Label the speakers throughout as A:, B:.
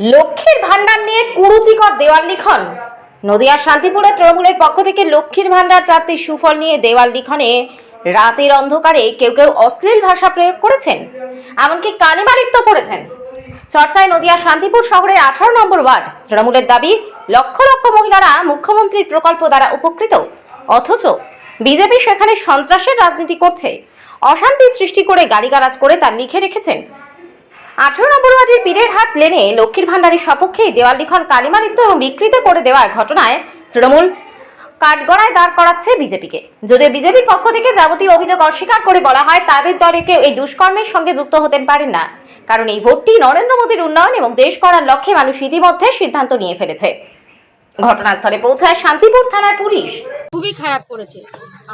A: লক্ষ্মীর ভান্ডার নিয়ে কুরুচিকর দেওয়াল লিখন। নদিয়ার শান্তিপুরে তৃণমূলের পক্ষ থেকে লক্ষ্মীর ভান্ডার প্রাপ্তির সুফল নিয়ে দেওয়াল লিখনে রাতের অন্ধকারে কেউ কেউ অশ্লীল ভাষা প্রয়োগ করেছেন, এমনকি কালিমালিপ্ত করেছেন। চর্চায় নদিয়া শান্তিপুর শহরের আঠারো নম্বর ওয়ার্ড, তৃণমূলের দাবি, লক্ষ লক্ষ মহিলারা মুখ্যমন্ত্রীর প্রকল্প দ্বারা উপকৃত, অথচ বিজেপি সেখানে সন্ত্রাসের রাজনীতি করছে। অশান্তি সৃষ্টি করে গালিগালাজ করে তা লিখে রেখেছেন আঠারো নম্বর ওয়ার্ডের পীরের হাত লেনে লক্ষ্মীর ভান্ডারের সপক্ষে দেওয়াল লিখন কালিমালিপ্ত এবং বিকৃত করে দেওয়ার ঘটনায় তৃণমূল কাঠগড়ায় দাঁড় করাচ্ছে বিজেপিকে। যদিও বিজেপির পক্ষ থেকে যাবতীয় অভিযোগ অস্বীকার করে বলা হয়, তাদের দলে কেউ এই দুষ্কর্মের সঙ্গে যুক্ত হতে পারেন না। কারণ এই ভোটটি নরেন্দ্র মোদীর উন্নয়ন এবং দেশ করার লক্ষ্যে মানুষ ইতিমধ্যে সিদ্ধান্ত নিয়ে ফেলেছে। ঘটনাস্থলে পৌঁছায় শান্তিপুর থানার পুলিশ।
B: খুবই খারাপ করেছে।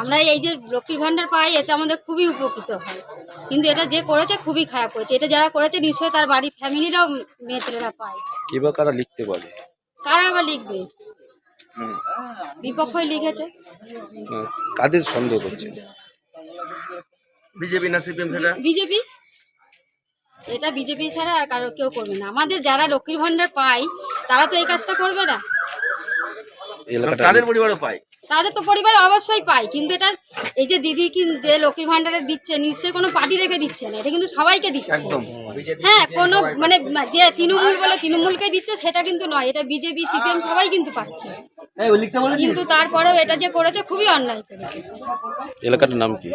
B: আমরা এই যে লক্ষ্মীর ভাণ্ডার পাই এতে আমাদের খুবই উপকৃত হয়। কিন্তু এটা যে করেছে খুবই খারাপ করেছে। এটা যারা করেছে নিশ্চয়ই তার বাড়ির ফ্যামিলিরাও মেয়ে ছেলেরা পায়।
C: কে বা কারা লিখতে পারে?
B: কারা আবার লিখবে? বিপক্ষই লিখেছে।
C: কাদের সন্দেহ করছে?
D: বিজেপি না সিপিএম সেটা?
B: বিজেপি? এটা বিজেপি ছাড়া আর কারও কেউ করবে না। আমাদের যারা লক্ষ্মীর ভাণ্ডার পায় তারা তো এই কাজটা করবে না।
C: এলাকাটা
D: তাদের পরিবারও পায়।
B: তাদের তো পরিবার অবশ্যই পায় কিন্তু এটা এই যে দিদি কি যে লক্ষ্মীর দিচ্ছে নিশ্চয়ই কোনো পার্টি রেখে দিচ্ছে না এটা কিন্তু সবাইকে দিচ্ছে। হ্যাঁ কোনো মানে যে তৃণমূল বলে তৃণমূলকে দিচ্ছে সেটা কিন্তু নয় এটা বিজেপি সিপিএম সবাই কিন্তু পাচ্ছে। কিন্তু তারপরেও এটা যে করেছে খুবই অন্যায় করেছে।
C: এলাকাটার নাম কি?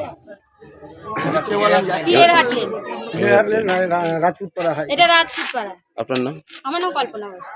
E: হয়
B: এটা রাজপুত পাড়া
C: আপনার নাম?
B: আমার নাম কল্পনা বসু